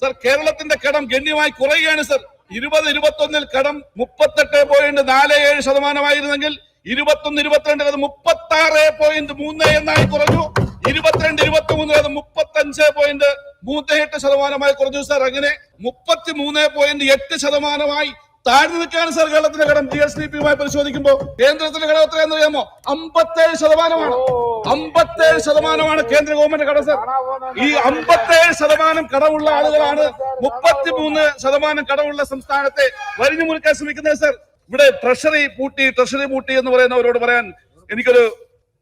Sir കേരളത്തിന്റെ കടം ഗണ്യമായി കുറയുകയാണ് സർ. ഇരുപത് ഇരുപത്തൊന്നിൽ കടം മുപ്പത്തെട്ട് പോയിന്റ് നാല് ഏഴ് ശതമാനമായിരുന്നെങ്കിൽ ഇരുപത്തൊന്ന് ഇരുപത്തിരണ്ട് അത് മുപ്പത്തി ആറ് പോയിന്റ് മൂന്ന് എന്നായി കുറഞ്ഞു. ഇരുപത്തിരണ്ട് ഇരുപത്തി മൂന്ന് അത് മുപ്പത്തി അഞ്ച് പോയിന്റ് മൂന്ന് എട്ട് ശതമാനമായി കുറഞ്ഞു സർ. അങ്ങനെ മുപ്പത്തി മൂന്ന് പോയിന്റ് എട്ട് ശതമാനമായി താഴ്ന്നു നിൽക്കുകയാണ് സർ കേരളത്തിന്റെ ഘടകം. ജി എസ് ഡി പിയുമായി പരിശോധിക്കുമ്പോൾ കേന്ദ്രത്തിന്റെ ഘടകം എത്രയാണെന്ന് അറിയാമോ? അമ്പത്തേഴ് ശതമാനമാണ്. അമ്പത്തേഴ് ശതമാനമാണ് കേന്ദ്ര ഗവൺമെന്റ് കടം സർ. ഈ അമ്പത്തേഴ് ശതമാനം കടമുള്ള ആളുകളാണ് മുപ്പത്തിമൂന്ന് ശതമാനം കടമുള്ള സംസ്ഥാനത്തെ വരിഞ്ഞു മുറിക്കാൻ ശ്രമിക്കുന്നത് സർ. ഇവിടെ ട്രഷറി പൂട്ടി ട്രഷറി പൂട്ടി എന്ന് പറയുന്നവരോട് പറയാൻ എനിക്കൊരു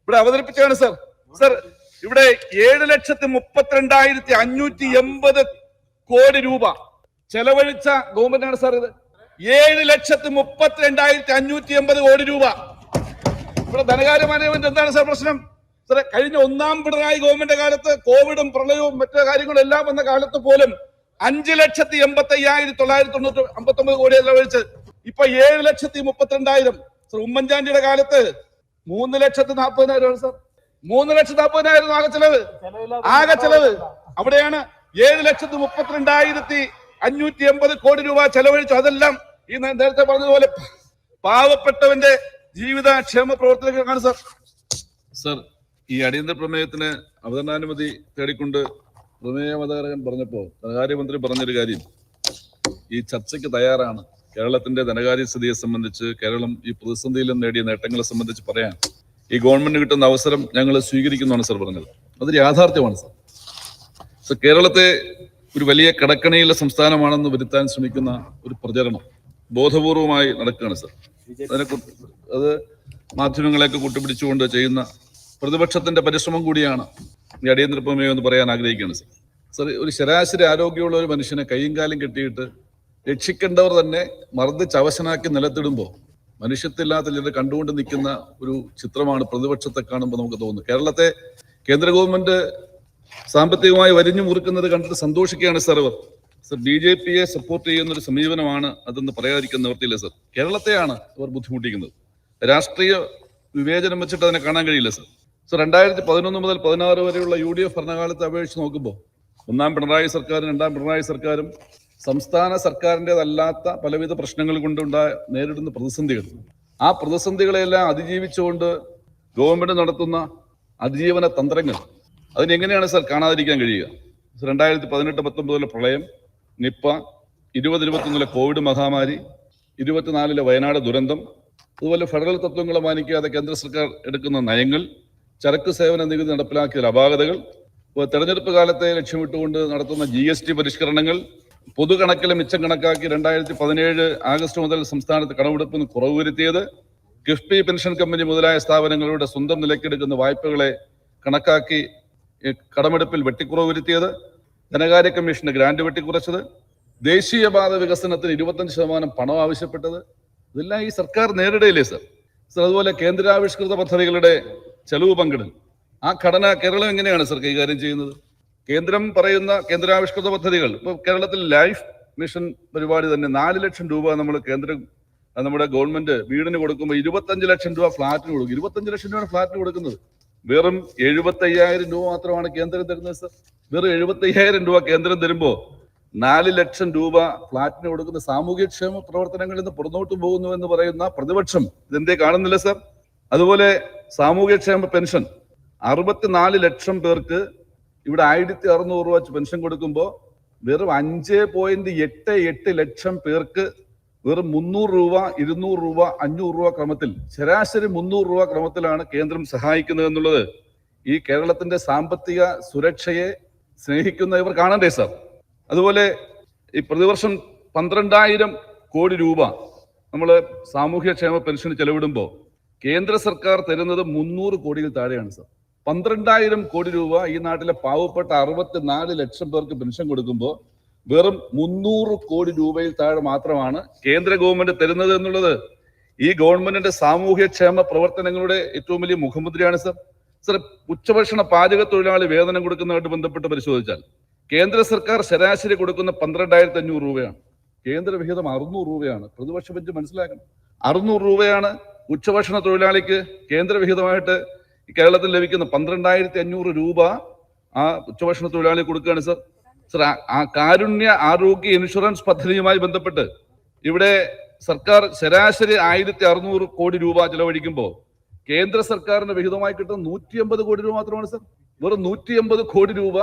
ഇവിടെ അവതരിപ്പിച്ചാണ് സർ. സർ ഇവിടെ ഏഴ് ലക്ഷത്തി മുപ്പത്തിരണ്ടായിരത്തി അഞ്ഞൂറ്റി എൺപത് കോടി രൂപ ചെലവഴിച്ച ഗവൺമെന്റാണ് സാർ ഇത്. ഏഴ് ലക്ഷത്തി മുപ്പത്തിരണ്ടായിരത്തി അഞ്ഞൂറ്റി എൺപത് കോടി രൂപ. ഇവിടെ ധനകാര്യ മാനേജ്മെന്റ് എന്താണ് സാർ പ്രശ്നം? സാറെ കഴിഞ്ഞ ഒന്നാം പിണറായി ഗവൺമെന്റ് കാലത്ത് കോവിഡും പ്രളയവും മറ്റു കാര്യങ്ങളും എല്ലാം വന്ന കാലത്ത് പോലും അഞ്ച് ലക്ഷത്തി എൺപത്തി അയ്യായിരത്തി തൊള്ളായിരത്തി തൊണ്ണൂറ്റി അമ്പത്തി ഒമ്പത് കോടി ചെലവഴിച്ച് ഇപ്പൊ ഏഴ് ലക്ഷത്തി മുപ്പത്തിരണ്ടായിരം. സാർ ഉമ്മൻചാണ്ടിയുടെ കാലത്ത് മൂന്ന് ലക്ഷത്തി നാൽപ്പതിനായിരമാണ് സാർ. മൂന്ന് ലക്ഷത്തി നാൽപ്പതിനായിരം ആകെ ചെലവ്. ആകെ ചെലവ്. അവിടെയാണ് ഏഴ് ലക്ഷത്തി മുപ്പത്തിരണ്ടായിരത്തി അഞ്ഞൂറ്റി എൺപത് കോടി രൂപ ചെലവഴിച്ചു അതെല്ലാം ഈ നേരത്തെ പറഞ്ഞതുപോലെ പാവപ്പെട്ടവന്റെ ജീവിതക്ഷേമ പ്രവർത്തനങ്ങളാണ് സാർ. സർ ഈ അടിയന്തര പ്രമേയത്തിന് അവതരണാനുമതി തേടിക്കൊണ്ട് പ്രമേയ അവതാരകൻ പറഞ്ഞപ്പോ ധനകാര്യമന്ത്രി പറഞ്ഞൊരു കാര്യം. ഈ ചർച്ചയ്ക്ക് തയ്യാറാണ്. കേരളത്തിന്റെ ധനകാര്യ സ്ഥിതിയെ സംബന്ധിച്ച് കേരളം ഈ പ്രതിസന്ധിയിൽ നേടിയ നേട്ടങ്ങളെ സംബന്ധിച്ച് പറയാൻ ഈ ഗവൺമെന്റ് കിട്ടുന്ന അവസരം ഞങ്ങൾ സ്വീകരിക്കുന്നതാണ് സർ പറഞ്ഞത്. അതൊരു യാഥാർത്ഥ്യമാണ് സർ. സർ കേരളത്തെ ഒരു വലിയ കടക്കണിയുള്ള സംസ്ഥാനമാണെന്ന് വരുത്താൻ ശ്രമിക്കുന്ന ഒരു പ്രചരണം ബോധപൂർവമായി നടക്കുകയാണ് സർ. അതിനെ അത് മാധ്യമങ്ങളെയൊക്കെ കൂട്ടിപ്പിടിച്ചുകൊണ്ട് ചെയ്യുന്ന പ്രതിപക്ഷത്തിന്റെ പരിശ്രമം കൂടിയാണ് ഈ അടിയന്തര പ്രമേയം എന്ന് പറയാൻ ആഗ്രഹിക്കുകയാണ് സർ. സർ ഒരു ശരാശരി ആരോഗ്യമുള്ള ഒരു മനുഷ്യനെ കൈയും കാലും കെട്ടിയിട്ട് രക്ഷിക്കേണ്ടവർ തന്നെ മർദ്ദിച്ച് അവശനാക്കി നിലത്തിടുമ്പോൾ മനുഷ്യത്തില്ലാത്ത ചിലർ കണ്ടുകൊണ്ട് നിൽക്കുന്ന ഒരു ചിത്രമാണ് പ്രതിപക്ഷത്തെ കാണുമ്പോൾ നമുക്ക് തോന്നുന്നത്. കേരളത്തെ കേന്ദ്ര ഗവൺമെന്റ് സാമ്പത്തികമായി വരിഞ്ഞു മുറുക്കുന്നത് കണ്ടിട്ട് സന്തോഷിക്കുകയാണ് സർ അവർ. സർ ബി ജെ പിയെ സപ്പോർട്ട് ചെയ്യുന്ന ഒരു സമീപനമാണ് അതെന്ന് പറയാതിരിക്കുന്ന നിവൃത്തിയില്ല സർ. കേരളത്തെയാണ് അവർ ബുദ്ധിമുട്ടിക്കുന്നത്. രാഷ്ട്രീയ വിവേചനം വെച്ചിട്ട് അതിനെ കാണാൻ കഴിയില്ല സർ. സർ രണ്ടായിരത്തി പതിനൊന്ന് മുതൽ പതിനാറ് വരെയുള്ള യു ഡി എഫ് ഭരണകാലത്തെ അപേക്ഷിച്ച് നോക്കുമ്പോൾ ഒന്നാം പിണറായി സർക്കാരും രണ്ടാം പിണറായി സർക്കാരും സംസ്ഥാന സർക്കാരിന്റെതല്ലാത്ത പലവിധ പ്രശ്നങ്ങൾ കൊണ്ടുണ്ടായ നേരിടുന്ന പ്രതിസന്ധികൾ. ആ പ്രതിസന്ധികളെല്ലാം അതിജീവിച്ചുകൊണ്ട് ഗവൺമെന്റ് നടത്തുന്ന അതിജീവന തന്ത്രങ്ങൾ അതിനെങ്ങനെയാണ് സർ കാണാതിരിക്കാൻ കഴിയുക? രണ്ടായിരത്തി പതിനെട്ട് പത്തൊമ്പതിലെ പ്രളയം നിപ്പ ഇരുപത് ഇരുപത്തൊന്നിലെ കോവിഡ് മഹാമാരി ഇരുപത്തിനാലിലെ വയനാട് ദുരന്തം അതുപോലെ ഫെഡറൽ തത്വങ്ങളെ മാനിക്കാതെ കേന്ദ്ര സർക്കാർ എടുക്കുന്ന നയങ്ങൾ ചരക്ക് സേവന നികുതി നടപ്പിലാക്കിയ അപാകതകൾ തെരഞ്ഞെടുപ്പ് കാലത്തെ ലക്ഷ്യമിട്ടുകൊണ്ട് നടത്തുന്ന ജി എസ് ടി പരിഷ്കരണങ്ങൾ പൊതുകണക്കിലെ മിച്ചം കണക്കാക്കി രണ്ടായിരത്തി പതിനേഴ് ആഗസ്റ്റ് മുതൽ സംസ്ഥാനത്ത് കടമെടുപ്പിന് കുറവ് വരുത്തിയത് കിഫ്ബി പെൻഷൻ കമ്പനി മുതലായ സ്ഥാപനങ്ങളുടെ സ്വന്തം നിലയ്ക്കെടുക്കുന്ന വായ്പകളെ കണക്കാക്കി കടമെടുപ്പിൽ വെട്ടിക്കുറവ് വരുത്തിയത് ധനകാര്യ കമ്മീഷന്റെ ഗ്രാന്റ് വെട്ടിക്കുറച്ചത് ദേശീയപാത വികസനത്തിന് ഇരുപത്തഞ്ച് ശതമാനം പണം ആവശ്യപ്പെട്ടത്. ഇതെല്ലാം ഈ സർക്കാർ നേരിടയില്ലേ സർ? സർ അതുപോലെ കേന്ദ്രാവിഷ്കൃത പദ്ധതികളുടെ ചെലവ് പങ്കിടൽ. ആ ഘടന കേരളം എങ്ങനെയാണ് സർ കൈകാര്യം ചെയ്യുന്നത്? കേന്ദ്രം പറയുന്ന കേന്ദ്രാവിഷ്കൃത പദ്ധതികൾ ഇപ്പോൾ കേരളത്തിൽ ലൈഫ് മിഷൻ പരിപാടി തന്നെ നാല് ലക്ഷം രൂപ നമ്മൾ കേന്ദ്രം നമ്മുടെ ഗവൺമെന്റ് വീടിന് കൊടുക്കുമ്പോൾ ഇരുപത്തഞ്ച് ലക്ഷം രൂപ ഫ്ലാറ്റിന് കൊടുക്കും. ഇരുപത്തഞ്ച് ലക്ഷം രൂപയാണ് ഫ്ലാറ്റിന് കൊടുക്കുന്നത്. വെറും എഴുപത്തി അയ്യായിരം രൂപ മാത്രമാണ് കേന്ദ്രം തരുന്നത് സർ. വെറും എഴുപത്തി അയ്യായിരം രൂപ കേന്ദ്രം തരുമ്പോ നാല് ലക്ഷം രൂപ ഫ്ലാറ്റിന് കൊടുക്കുന്ന സാമൂഹ്യക്ഷേമ പ്രവർത്തനങ്ങളിൽ നിന്ന് പുറന്നോട്ട് പോകുന്നു എന്ന് പറയുന്ന പ്രതിപക്ഷം ഇതെന്തേ കാണുന്നില്ല സർ? അതുപോലെ സാമൂഹ്യക്ഷേമ പെൻഷൻ. അറുപത്തിനാല് ലക്ഷം പേർക്ക് ഇവിടെ ആയിരത്തി അറുന്നൂറ് രൂപ പെൻഷൻ കൊടുക്കുമ്പോൾ വെറും അഞ്ച് പോയിന്റ് എട്ട് എട്ട് ലക്ഷം പേർക്ക് വെറും മുന്നൂറ് രൂപ ഇരുന്നൂറ് രൂപ അഞ്ഞൂറ് രൂപ ക്രമത്തിൽ ശരാശരി മുന്നൂറ് രൂപ ക്രമത്തിലാണ് കേന്ദ്രം സഹായിക്കുന്നത് എന്നുള്ളത്. ഈ കേരളത്തിന്റെ സാമ്പത്തിക സുരക്ഷയെ സ്നേഹിക്കുന്ന ഇവർ കാണണ്ടേ സാർ? അതുപോലെ ഈ പ്രതിവർഷം പന്ത്രണ്ടായിരം കോടി രൂപ നമ്മൾ സാമൂഹ്യക്ഷേമ പെൻഷൻ ചെലവിടുമ്പോൾ കേന്ദ്ര സർക്കാർ തരുന്നത് മുന്നൂറ് കോടിയിൽ താഴെയാണ് സാർ. പന്ത്രണ്ടായിരം കോടി രൂപ ഈ നാട്ടിലെ പാവപ്പെട്ട അറുപത്തിനാല് ലക്ഷം പേർക്ക് പെൻഷൻ കൊടുക്കുമ്പോൾ വെറും മുന്നൂറ് കോടി രൂപയിൽ താഴെ മാത്രമാണ് കേന്ദ്ര ഗവൺമെന്റ് തരുന്നത് എന്നുള്ളത്. ഈ ഗവൺമെന്റിന്റെ സാമൂഹ്യക്ഷേമ പ്രവർത്തനങ്ങളുടെ ഏറ്റവും വലിയ മുഖമുദ്രയാണ് സർ. സർ ഉച്ചഭക്ഷണ പാചക തൊഴിലാളി വേതനം കൊടുക്കുന്നതായിട്ട് ബന്ധപ്പെട്ട് പരിശോധിച്ചാൽ കേന്ദ്ര സർക്കാർ ശരാശരി കൊടുക്കുന്ന പന്ത്രണ്ടായിരത്തി അഞ്ഞൂറ് രൂപയാണ്. കേന്ദ്ര വിഹിതം അറുന്നൂറ് രൂപയാണ്. പ്രതിപക്ഷ ബെഞ്ച് മനസ്സിലാക്കണം. അറുന്നൂറ് രൂപയാണ് ഉച്ചഭക്ഷണ തൊഴിലാളിക്ക് കേന്ദ്ര വിഹിതമായിട്ട് കേരളത്തിൽ ലഭിക്കുന്ന പന്ത്രണ്ടായിരത്തി അഞ്ഞൂറ് രൂപ ആ ഉച്ചഭക്ഷണ തൊഴിലാളി കൊടുക്കുകയാണ് സർ. കാരുണ്യ ആരോഗ്യ ഇൻഷുറൻസ് പദ്ധതിയുമായി ബന്ധപ്പെട്ട് ഇവിടെ സർക്കാർ ശരാശരി ആയിരത്തി അറുന്നൂറ് കോടി രൂപ ചെലവഴിക്കുമ്പോൾ കേന്ദ്ര സർക്കാരിന് വിഹിതമായി കിട്ടുന്ന നൂറ്റി അമ്പത് കോടി രൂപ മാത്രമാണ് സർ. വെറും നൂറ്റി അമ്പത് കോടി രൂപ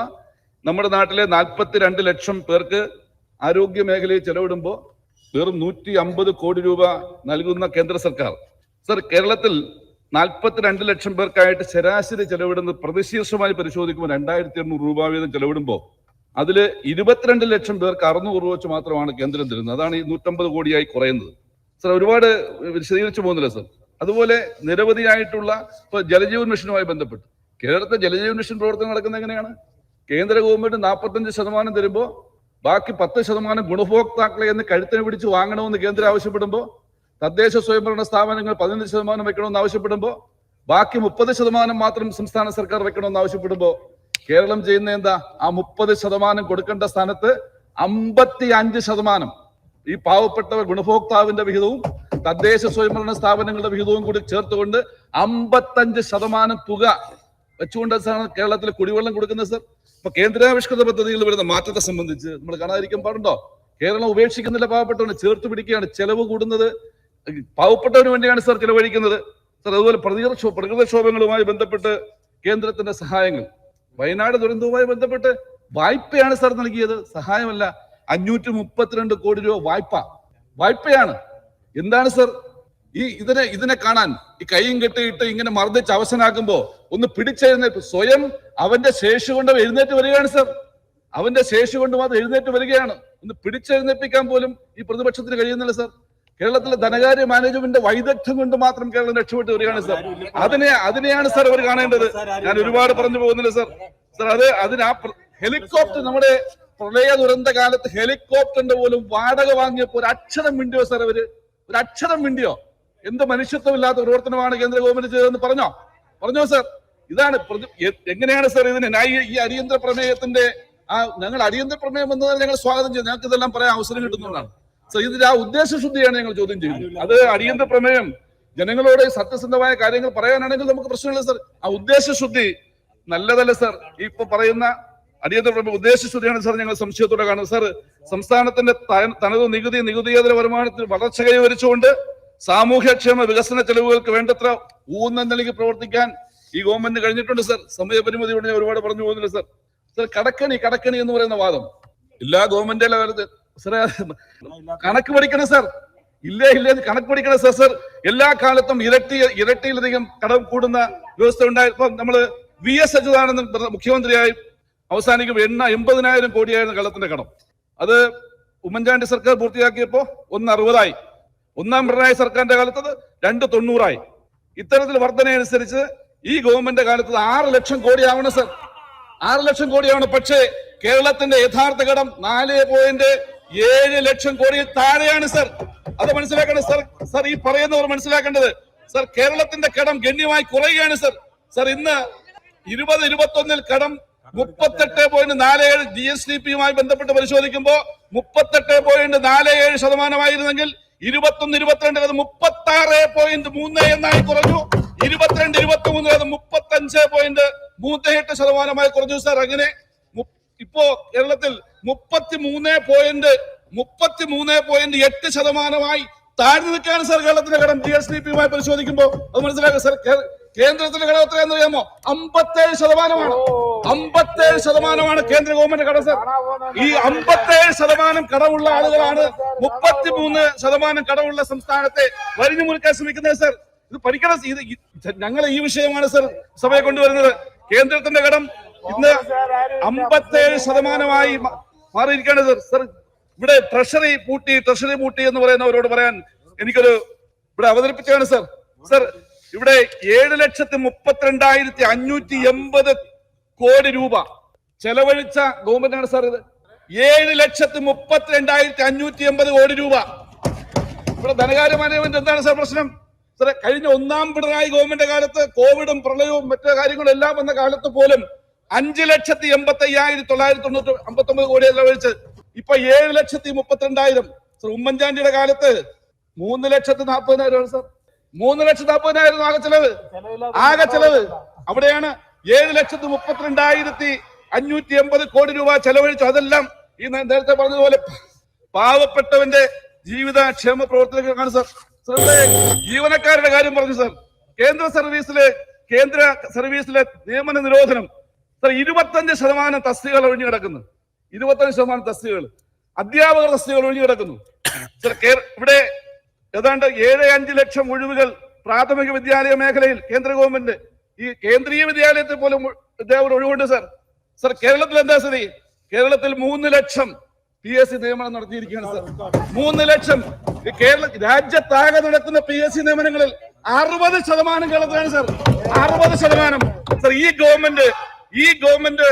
നമ്മുടെ നാട്ടിലെ നാൽപ്പത്തിരണ്ട് ലക്ഷം പേർക്ക് ആരോഗ്യ മേഖലയിൽ ചെലവിടുമ്പോൾ വെറും നൂറ്റി അമ്പത് കോടി രൂപ നൽകുന്ന കേന്ദ്ര സർക്കാർ. സർ കേരളത്തിൽ നാൽപ്പത്തിരണ്ട് ലക്ഷം പേർക്കായിട്ട് ശരാശരി ചെലവിടുന്നത് പ്രതിശീർഷമായി പരിശോധിക്കുമ്പോൾ രണ്ടായിരത്തി എണ്ണൂറ് രൂപ വീതം ചെലവിടുമ്പോൾ അതിൽ ഇരുപത്തിരണ്ട് ലക്ഷം പേർക്ക് അറുന്നൂറ് രൂപ വെച്ച് മാത്രമാണ് കേന്ദ്രം തരുന്നത്. അതാണ് ഈ നൂറ്റമ്പത് കോടിയായി കുറയുന്നത്. സർ ഒരുപാട് വിശദീകരിച്ചു പോകുന്നില്ല സർ. അതുപോലെ നിരവധിയായിട്ടുള്ള ഇപ്പൊ ജലജീവൻ മിഷനുമായി ബന്ധപ്പെട്ട്. കേരളത്തെ ജലജീവൻ മിഷൻ പ്രവർത്തനം നടക്കുന്നത് എങ്ങനെയാണ്? കേന്ദ്ര ഗവൺമെന്റ് നാൽപ്പത്തഞ്ച് ശതമാനം തരുമ്പോൾ ബാക്കി പത്ത് ശതമാനം ഗുണഭോക്താക്കളെ എന്ന് കഴുത്തിന് പിടിച്ച് വാങ്ങണമെന്ന് കേന്ദ്രം ആവശ്യപ്പെടുമ്പോൾ തദ്ദേശ സ്വയംഭരണ സ്ഥാപനങ്ങൾ പതിനഞ്ച് ശതമാനം വെക്കണമെന്ന് ആവശ്യപ്പെടുമ്പോൾ ബാക്കി മുപ്പത് ശതമാനം മാത്രം സംസ്ഥാന സർക്കാർ വെക്കണമെന്ന് ആവശ്യപ്പെടുമ്പോൾ കേരളം ചെയ്യുന്ന എന്താ? ആ മുപ്പത് ശതമാനം കൊടുക്കേണ്ട സ്ഥാനത്ത് അമ്പത്തി അഞ്ച് ശതമാനം ഈ പാവപ്പെട്ട ഗുണഭോക്താവിന്റെ വിഹിതവും തദ്ദേശ സ്വയംഭരണ സ്ഥാപനങ്ങളുടെ വിഹിതവും കൂടി ചേർത്തുകൊണ്ട് അമ്പത്തഞ്ച് ശതമാനം തുക വെച്ചുകൊണ്ട് കേരളത്തിൽ കുടിവെള്ളം കൊടുക്കുന്നത് സർ. ഇപ്പൊ കേന്ദ്രാവിഷ്കൃത പദ്ധതിയിൽ വരുന്ന മാറ്റത്തെ സംബന്ധിച്ച് നമ്മൾ കാണാതിരിക്കാൻ പാടുണ്ടോ? കേരളം ഉപേക്ഷിക്കുന്നില്ല പാവപ്പെട്ടവനെ ചേർത്ത് പിടിക്കുകയാണ് ചെലവ് കൂടുന്നത്. പാവപ്പെട്ടവന് വേണ്ടിയാണ് സർ ചെലവഴിക്കുന്നത്. സർ അതുപോലെ പ്രതികൃത പ്രകൃതിക്ഷോഭങ്ങളുമായി ബന്ധപ്പെട്ട് കേന്ദ്രത്തിന്റെ സഹായങ്ങൾ വയനാട് ദുരന്തവുമായി ബന്ധപ്പെട്ട് വായ്പയാണ് സാർ നൽകിയത്. സഹായമല്ല അഞ്ഞൂറ്റി മുപ്പത്തിരണ്ട് കോടി രൂപ വായ്പ. വായ്പയാണ്. എന്താണ് സർ? ഈ ഇതിനെ ഇതിനെ കാണാൻ ഈ കൈയും കെട്ടിയിട്ട് ഇങ്ങനെ മർദ്ദിച്ച് അവസനാക്കുമ്പോ ഒന്ന് പിടിച്ചെഴുന്നേറ്റ് സ്വയം അവന്റെ ശേഷി കൊണ്ട് എഴുന്നേറ്റ് വരികയാണ് സർ. അവന്റെ ശേഷി കൊണ്ട് മാത്രം എഴുന്നേറ്റ് വരികയാണ്. ഒന്ന് പിടിച്ചെഴുന്നേൽപ്പിക്കാൻ പോലും ഈ പ്രതിപക്ഷത്തിന് കഴിയുന്നില്ല സർ. കേരളത്തിലെ ധനകാര്യ മാനേജ്മെന്റ് വൈദഗ്ധ്യം കൊണ്ട് മാത്രം കേരളം രക്ഷപ്പെട്ടു വരികയാണ് സാർ. അതിനെ അതിനെയാണ് സാർ അവർ കാണേണ്ടത്. ഞാൻ ഒരുപാട് പറഞ്ഞു പോകുന്നില്ല സാർ. സാർ അത് അതിന് ആ ഹെലികോപ്റ്റർ നമ്മുടെ പ്രളയ ദുരന്ത കാലത്ത് ഹെലികോപ്റ്ററിന്റെ പോലും വാടക വാങ്ങിയപ്പോ ഒരു അക്ഷരം മിണ്ടിയോ സാർ അവർ? ഒരു അക്ഷരം മിണ്ടിയോ? എന്ത് മനുഷ്യത്വമില്ലാത്ത പ്രവർത്തനമാണ് കേന്ദ്ര ഗവൺമെന്റ് ചെയ്തതെന്ന് പറഞ്ഞോ? പറഞ്ഞോ സാർ? ഇതാണ് എങ്ങനെയാണ് സാർ ഇതിന്? ഈ അടിയന്തര പ്രമേയത്തിന്റെ ആ ഞങ്ങൾ അടിയന്തര പ്രമേയം വന്നതിൽ ഞങ്ങൾ സ്വാഗതം ചെയ്തു. ഞങ്ങൾക്ക് ഇതെല്ലാം പറയാൻ അവസരം കിട്ടുന്നതാണ് സർ ഇതിന്റെ ആ ഉദ്ദേശശുദ്ധിയാണ് ഞങ്ങൾ ചോദ്യം ചെയ്യുന്നത്. അത് അടിയന്തര പ്രമേയം. ജനങ്ങളോട് സത്യസന്ധമായ കാര്യങ്ങൾ പറയാനാണെങ്കിൽ നമുക്ക് പ്രശ്നമില്ല സർ. ആ ഉദ്ദേശശുദ്ധി നല്ലതല്ല സർ? ഇപ്പൊ പറയുന്ന അടിയന്തര പ്രമേയം ഉദ്ദേശശുദ്ധിയാണ് സർ ഞങ്ങൾ സംശയത്തോടെ കാണുന്നത്. സർ സംസ്ഥാനത്തിന്റെ തനത് നികുതി നികുതിയേതര വരുമാനത്തിൽ വളർച്ച കൈവരിച്ചുകൊണ്ട് സാമൂഹ്യക്ഷേമ വികസന ചെലവുകൾക്ക് വേണ്ടത്ര ഊന്നൽ നൽകി പ്രവർത്തിക്കാൻ ഈ ഗവൺമെന്റ് കഴിഞ്ഞിട്ടുണ്ട് സർ. സമയപരിമിതി കൊണ്ട് ഞാൻ ഒരുപാട് പറഞ്ഞു പോകുന്നില്ല സർ. സർ കടക്കണി കടക്കണി എന്ന് പറയുന്ന വാദം എല്ലാ ഗവൺമെന്റ് സാറേ കണക്ക് പഠിക്കണം സാർ. ഇല്ലേ ഇല്ലേ കണക്ക് പഠിക്കണം സാർ സർ. എല്ലാ കാലത്തും ഇരട്ടി ഇരട്ടിയിലധികം കടം കൂടുന്ന വ്യവസ്ഥ ഉണ്ടായപ്പോ നമ്മൾ വി എസ് അച്യുതാനന്ദൻ മുഖ്യമന്ത്രിയായി അവസാനിക്കും എണ്ണ എൺപതിനായിരം കോടിയായിരുന്നു കള്ളത്തിന്റെ കടം. അത് ഉമ്മൻചാണ്ടി സർക്കാർ പൂർത്തിയാക്കിയപ്പോ ഒന്ന് അറുപതായി. ഒന്നാം പിണറായി സർക്കാരിന്റെ കാലത്ത് രണ്ട് തൊണ്ണൂറായി. ഇത്തരത്തിൽ വർധന അനുസരിച്ച് ഈ ഗവൺമെന്റ് കാലത്ത് ആറ് ലക്ഷം കോടി ആവണം സർ. ആറ് ലക്ഷം കോടിയാവണം. പക്ഷേ കേരളത്തിന്റെ യഥാർത്ഥ കടം നാല് പോയിന്റ് ഏഴ് ലക്ഷം കോടിയിൽ താഴെയാണ് സർ. അത് മനസ്സിലാക്കേണ്ടത് സർ സർ ഈ പറയുന്നവർ മനസ്സിലാക്കേണ്ടത് സർ കേരളത്തിന്റെ കടം ഗണ്യമായി കുറയുകയാണ് സർ. സർ ഇന്ന് ഇരുപത് ഇരുപത്തൊന്നിൽ കടം മുപ്പത്തെട്ട് പോയിന്റ് നാല് ഏഴ് ജി എസ് ഡി പിയുമായി ബന്ധപ്പെട്ട് പരിശോധിക്കുമ്പോൾ മുപ്പത്തെട്ട് പോയിന്റ് നാല് ഏഴ് ശതമാനമായിരുന്നെങ്കിൽ ഇരുപത്തൊന്ന് ഇരുപത്തിരണ്ട് അത് മുപ്പത്തി ആറ് പോയിന്റ് മൂന്ന് എന്നായി കുറഞ്ഞു. ഇരുപത്തിരണ്ട് ഇരുപത്തി മൂന്ന് അത് മുപ്പത്തി അഞ്ച് പോയിന്റ് മൂന്ന് എട്ട് ശതമാനമായി കുറഞ്ഞു സർ. അങ്ങനെ ഇപ്പോ കേരളത്തിൽ മുപ്പത്തി മൂന്ന് പോയിന്റ് മുപ്പത്തി മൂന്ന് പോയിന്റ് എട്ട് ശതമാനമായി താഴ്ന്നു നിൽക്കുകയാണ് സാർ കേരളത്തിന്റെ കടം. ജി എസ് ഡി പിയുമായി പരിശോധിക്കുമ്പോൾ അത് മനസ്സിലാക്കുക സാർ കേന്ദ്രത്തിന്റെ കടം എത്രയാണെന്ന് അറിയാമോ അമ്പത്തേഴ് ശതമാനമാണ്. അമ്പത്തേഴ് ശതമാനമാണ് കേന്ദ്ര ഗവൺമെന്റ് കടം സാർ ഈ അമ്പത്തേഴ് ശതമാനം കടമുള്ള ആളുകളാണ് മുപ്പത്തിമൂന്ന് ശതമാനം കടമുള്ള സംസ്ഥാനത്തെ വരിഞ്ഞു മുറിക്കാൻ ശ്രമിക്കുന്നത് സർ ഇത് പഠിക്കണം ഇത് ഞങ്ങൾ ഈ വിഷയമാണ് സർ സഭയെ കൊണ്ടുവരുന്നത്. കേന്ദ്രത്തിന്റെ കടം ഇന്ന് അമ്പത്തേഴ് ശതമാനമായി മാറിയിരിക്കുകയാണ് സാർ ഇവിടെ ട്രഷറി പൂട്ടി ട്രഷറി പൂട്ടി എന്ന് പറയുന്നവരോട് പറയാൻ എനിക്കൊരു ഇവിടെ അവതരിപ്പിച്ചാണ് സർ. സർ ഇവിടെ ഏഴ് ലക്ഷത്തി മുപ്പത്തിരണ്ടായിരത്തി അഞ്ഞൂറ്റി എൺപത് കോടി രൂപ ചെലവഴിച്ച ഗവൺമെന്റാണ് സാർ ഇത്. ഏഴ് ലക്ഷത്തി മുപ്പത്തിരണ്ടായിരത്തി അഞ്ഞൂറ്റി എൺപത് കോടി രൂപ. ഇവിടെ ധനകാര്യ മാനേജ്മെന്റ് എന്താണ് സാർ പ്രശ്നം? സാറേ കഴിഞ്ഞ ഒന്നാം പിണറായി ഗവൺമെന്റ് കാലത്ത് കോവിഡും പ്രളയവും മറ്റു കാര്യങ്ങളും എല്ലാം വന്ന കാലത്ത് പോലും അഞ്ച് ലക്ഷത്തി എൺപത്തി അയ്യായിരത്തി തൊള്ളായിരത്തി തൊണ്ണൂറ്റി അമ്പത്തി ഒമ്പത് കോടി ചെലവഴിച്ച് ഇപ്പൊ ഏഴ് ലക്ഷത്തി മുപ്പത്തിരണ്ടായിരം. ശ്രീ ഉമ്മൻചാണ്ടിയുടെ കാലത്ത് മൂന്ന് ലക്ഷത്തി നാൽപ്പതിനായിരം സർ. മൂന്ന് ലക്ഷത്തി നാൽപ്പതിനായിരം ആകെ ചെലവ്. ആകെ ചെലവ്. അവിടെയാണ് ഏഴ് ലക്ഷത്തി മുപ്പത്തിരണ്ടായിരത്തി അഞ്ഞൂറ്റി എൺപത് കോടി രൂപ ചെലവഴിച്ചു. അതെല്ലാം ഈ നേരത്തെ പറഞ്ഞതുപോലെ പാവപ്പെട്ടവന്റെ ജീവിതക്ഷേമ പ്രവർത്തനങ്ങളാണ് സർ. സാറിന്റെ ജീവനക്കാരുടെ കാര്യം പറഞ്ഞു സർ. കേന്ദ്ര സർവീസിലെ കേന്ദ്ര സർവീസിലെ നിയമന നിരോധനം സാർ ഇരുപത്തഞ്ച് ശതമാനം തസ്തികകൾ ഒഴിഞ്ഞു കിടക്കുന്നു. ഇരുപത്തഞ്ച് ശതമാനം തസ്തികകൾ. അധ്യാപക തസ്തികകൾ ഒഴിഞ്ഞു കിടക്കുന്നു. ഇവിടെ ഏതാണ്ട് ഏഴ് അഞ്ച് ലക്ഷം ഒഴിവുകൾ പ്രാഥമിക വിദ്യാലയ മേഖലയിൽ കേന്ദ്ര ഗവൺമെന്റ് ഈ കേന്ദ്രീയ വിദ്യാലയത്തിൽ പോലും അധ്യാപകർ ഒഴിവുണ്ട് സാർ. സാർ കേരളത്തിൽ എന്താ സ്ഥിതി? കേരളത്തിൽ മൂന്ന് ലക്ഷം പി എസ് സി നിയമനം നടത്തിയിരിക്കുകയാണ് സാർ. മൂന്ന് ലക്ഷം കേരള രാജ്യത്താകെ നടക്കുന്ന പി എസ് സി നിയമനങ്ങളിൽ അറുപത് ശതമാനം കേരളത്തിലാണ് സാർ. അറുപത് ശതമാനം. സാർ ഈ ഗവൺമെന്റ് ഈ ഗവൺമെന്റ്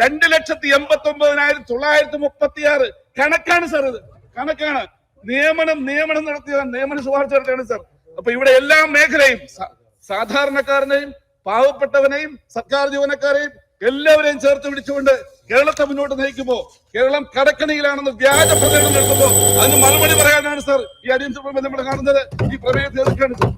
രണ്ട് ലക്ഷത്തി എൺപത്തി ഒമ്പതിനായിരത്തി തൊള്ളായിരത്തി മുപ്പത്തി ആറ് കണക്കാണ് സാർ ഇത്. കണക്കാണ്. നിയമനം നിയമനം നടത്തിയ നിയമന ശുപാർശ നടത്തിയാണ് സാർ. അപ്പൊ ഇവിടെ എല്ലാ മേഖലയും സാധാരണക്കാരനെയും പാവപ്പെട്ടവനെയും സർക്കാർ ജീവനക്കാരെയും എല്ലാവരെയും ചേർത്ത് പിടിച്ചുകൊണ്ട് കേരളത്തെ മുന്നോട്ട് നയിക്കുമ്പോ കേരളം കടക്കണിയിലാണെന്ന് വ്യാജ പ്രചരണം നടത്തുമ്പോ അതിന് മറുപടി പറയാനാണ് സാർ ഈ അടിയന്തര നമ്മൾ കാണുന്നത്. ഈ പ്രമേയത്തെ എതിർക്കാണ് സാർ.